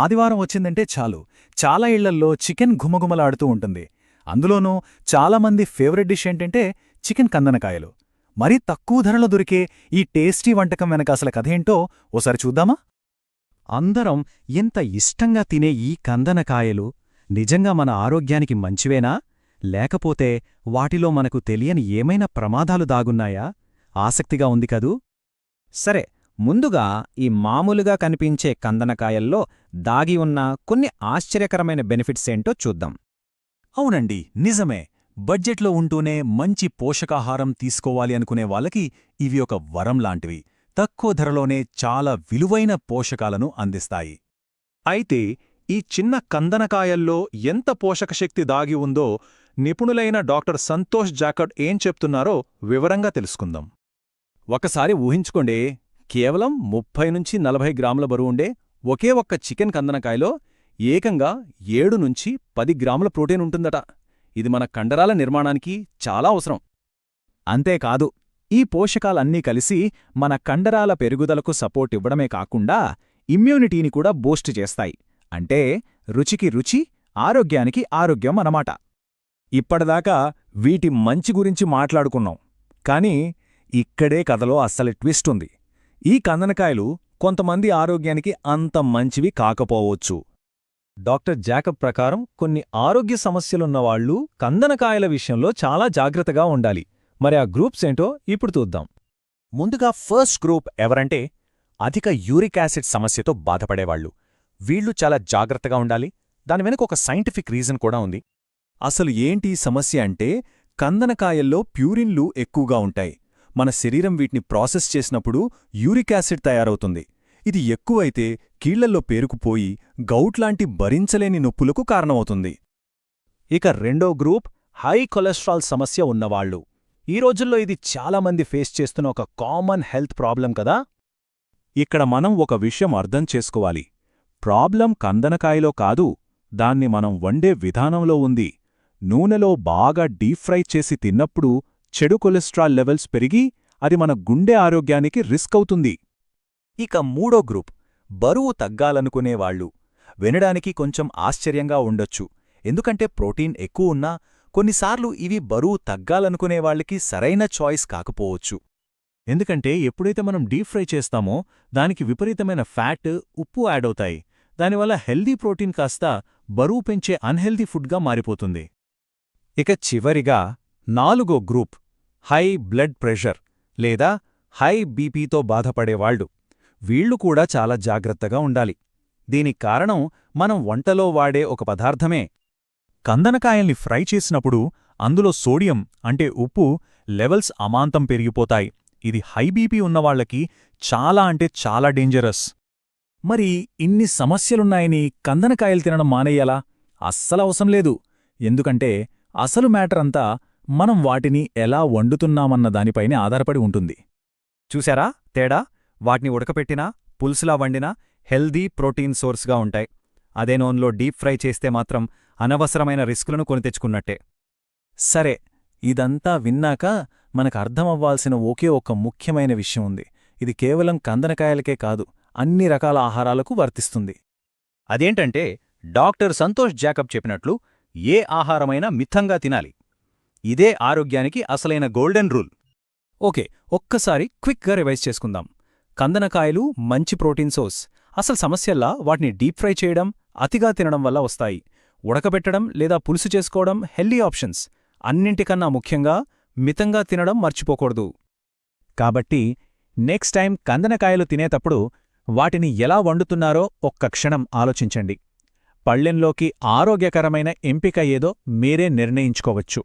ఆదివారం వచ్చిందంటే చాలు. చాలా ఇళ్ళల్లో చికెన్ ఘుమఘుమలాడుతూ ఉంటుంది. అందులోనూ చాలామంది ఫేవరెట్ డిష్ ఏంటంటే చికెన్ కందనకాయలు. మరీ తక్కువ ధరలో దొరికే ఈ టేస్టీ వంటకం వెనక అసలు కథేంటో ఓసారి చూద్దామా? అందరం ఎంత ఇష్టంగా తినే ఈ కందనకాయలు నిజంగా మన ఆరోగ్యానికి మంచివేనా? లేకపోతే వాటిలో మనకు తెలియని ఏమైనా ప్రమాదాలు దాగున్నాయా? ఆసక్తిగా ఉంది కదూ? సరే ముందుగా ఈ మామూలుగా కనిపించే కందనకాయల్లో దాగి ఉన్న కొన్ని ఆశ్చర్యకరమైన బెనిఫిట్స్ ఏంటో చూద్దాం. అవునండి నిజమే. బడ్జెట్లో ఉంటూనే మంచి పోషకాహారం తీసుకోవాలి అనుకునే వాళ్ళకి ఇవి ఒక వరం లాంటివి. తక్కువ ధరలోనే చాలా విలువైన పోషకాలను అందిస్తాయి. అయితే ఈ చిన్న కందనకాయల్లో ఎంత పోషకశక్తి దాగి ఉందో నిపుణులైన డాక్టర్ సంతోష్ జాకడ్ ఏం చెప్తున్నారో వివరంగా తెలుసుకుందాం. ఒకసారి ఊహించుకోండి కేవలం ముప్పై నుంచి నలభై గ్రాముల బరువుండే ఒకే ఒక్క చికెన్ కందనకాయలో ఏకంగా ఏడు నుంచి పది గ్రాముల ప్రోటీన్ ఉంటుందట. ఇది మన కండరాల నిర్మాణానికి చాలా అవసరం. అంతేకాదు ఈ పోషకాలన్నీ కలిసి మన కండరాల పెరుగుదలకు సపోర్ట్ ఇవ్వడమే కాకుండా ఇమ్యూనిటీని కూడా బూస్ట్ చేస్తాయి. అంటే రుచికి రుచి ఆరోగ్యానికి ఆరోగ్యం అన్నమాట. ఇప్పటిదాకా వీటి మంచి గురించి మాట్లాడుకున్నాం. కానీ ఇక్కడే కథలో అస్సలు ట్విస్ట్ ఉంది. ఈ కందనకాయలు కొంతమంది ఆరోగ్యానికి అంత మంచివి కాకపోవచ్చు. డాక్టర్ జాకబ్ ప్రకారం కొన్ని ఆరోగ్య సమస్యలున్నవాళ్ళు కందనకాయల విషయంలో చాలా జాగ్రత్తగా ఉండాలి. మరి ఆ గ్రూప్స్ ఏంటో ఇప్పుడు చూద్దాం. ముందుగా ఫస్ట్ గ్రూప్ ఎవరంటే అధిక యూరిక్ యాసిడ్ సమస్యతో బాధపడేవాళ్ళు వీళ్ళు చాలా జాగ్రత్తగా ఉండాలి. దాని వెనుక ఒక సైంటిఫిక్ రీజన్ కూడా ఉంది. అసలు ఏంటి సమస్య అంటే కందనకాయల్లో ప్యూరిన్లు ఎక్కువగా ఉంటాయి. మన శరీరం వీటిని ప్రాసెస్ చేసినప్పుడు యూరిక్ యాసిడ్ తయారవుతుంది. ఇది ఎక్కువైతే కీళ్ళల్లో పేరుకుపోయి గౌట్లాంటి భరించలేని నొప్పులకు కారణమవుతుంది. ఇక రెండో గ్రూప్ హై కొలెస్ట్రాల్ సమస్య ఉన్నవాళ్ళు ఈ రోజుల్లో ఇది చాలామంది ఫేస్ చేస్తున్న ఒక కామన్ హెల్త్ ప్రాబ్లం కదా? ఇక్కడ మనం ఒక విషయం అర్థం చేసుకోవాలి. ప్రాబ్లం కందనకాయలో కాదు దాన్ని మనం వండే విధానంలో ఉంది. నూనెలో బాగా డీప్ ఫ్రై చేసి తిన్నప్పుడు చెడు కొలెస్ట్రాల్ లెవెల్స్ పెరిగి అది మన గుండె ఆరోగ్యానికి రిస్క్ అవుతుంది. ఇక మూడో గ్రూప్ బరువు తగ్గాలనుకునేవాళ్ళు వినడానికి కొంచెం ఆశ్చర్యంగా ఉండొచ్చు. ఎందుకంటే ప్రోటీన్ ఎక్కువ ఉన్నా కొన్నిసార్లు ఇవి బరువు తగ్గాలనుకునేవాళ్ళకి సరైన చాయిస్ కాకపోవచ్చు. ఎందుకంటే ఎప్పుడైతే మనం డీప్ ఫ్రై చేస్తామో దానికి విపరీతమైన ఫ్యాట్ ఉప్పు యాడ్ అవుతాయి. దానివల్ల హెల్దీ ప్రోటీన్ కాస్త బరువు పెంచే అన్హెల్దీ ఫుడ్గా మారిపోతుంది. ఇక చివరిగా నాలుగో గ్రూప్ హై బ్లడ్ ప్రెషర్ లేదా హై బీపీతో బాధపడేవాళ్ళు వీళ్ళు కూడా చాలా జాగ్రత్తగా ఉండాలి. దీనికి కారణం మనం వంటలో వాడే ఒక పదార్థమే. కందనకాయల్ని ఫ్రై చేసినప్పుడు అందులో సోడియం అంటే ఉప్పు లెవెల్స్ అమాంతం పెరిగిపోతాయి. ఇది హై బీపీ ఉన్నవాళ్ళకి చాలా అంటే చాలా డేంజరస్. మరి ఇన్ని సమస్యలున్నాయని కందనకాయలు తినడం మానేయాలా? అస్సలవసరం లేదు. ఎందుకంటే అసలు మ్యాటర్ అంతా మనం వాటిని ఎలా వండుతున్నామన్న దానిపైనే ఆధారపడి ఉంటుంది. చూశారా? తేడా? వాటిని ఉడకపెట్టినా పులుసులా వండినా హెల్దీ ప్రోటీన్ సోర్స్గా ఉంటాయి. అదే నూనెలో డీప్ ఫ్రై చేస్తే మాత్రం అనవసరమైన రిస్కులను కొని తెచ్చుకున్నట్టే. సరే ఇదంతా విన్నాక మనకు అర్థమవ్వాల్సిన ఒకే ఒక్క ముఖ్యమైన విషయం ఉంది. ఇది కేవలం కందనకాయలకే కాదు అన్ని రకాల ఆహారాలకు వర్తిస్తుంది. అదేంటంటే డాక్టర్ సంతోష్ జాకబ్ చెప్పినట్లు ఏ ఆహారమైనా మితంగా తినాలి. ఇదే ఆరోగ్యానికి అసలైన గోల్డెన్ రూల్. ఓకే ఒక్కసారి క్విక్గా రివైజ్ చేసుకుందాం. కందనకాయలు మంచి ప్రోటీన్ సోర్స్. అసలు సమస్యల్లా వాటిని డీప్ ఫ్రై చేయడం అతిగా తినడం వల్ల వస్తాయి. ఉడకబెట్టడం లేదా పులుసు చేసుకోవడం హెల్దీ ఆప్షన్స్. అన్నింటికన్నా ముఖ్యంగా మితంగా తినడం మర్చిపోకూడదు. కాబట్టి నెక్స్ట్ టైం కందనకాయలు తినేటప్పుడు వాటిని ఎలా వండుతున్నారో ఒక్క క్షణం ఆలోచించండి. పళ్ళెంలోకి ఆరోగ్యకరమైన ఎంపిక ఏదో మీరే నిర్ణయించుకోవచ్చు.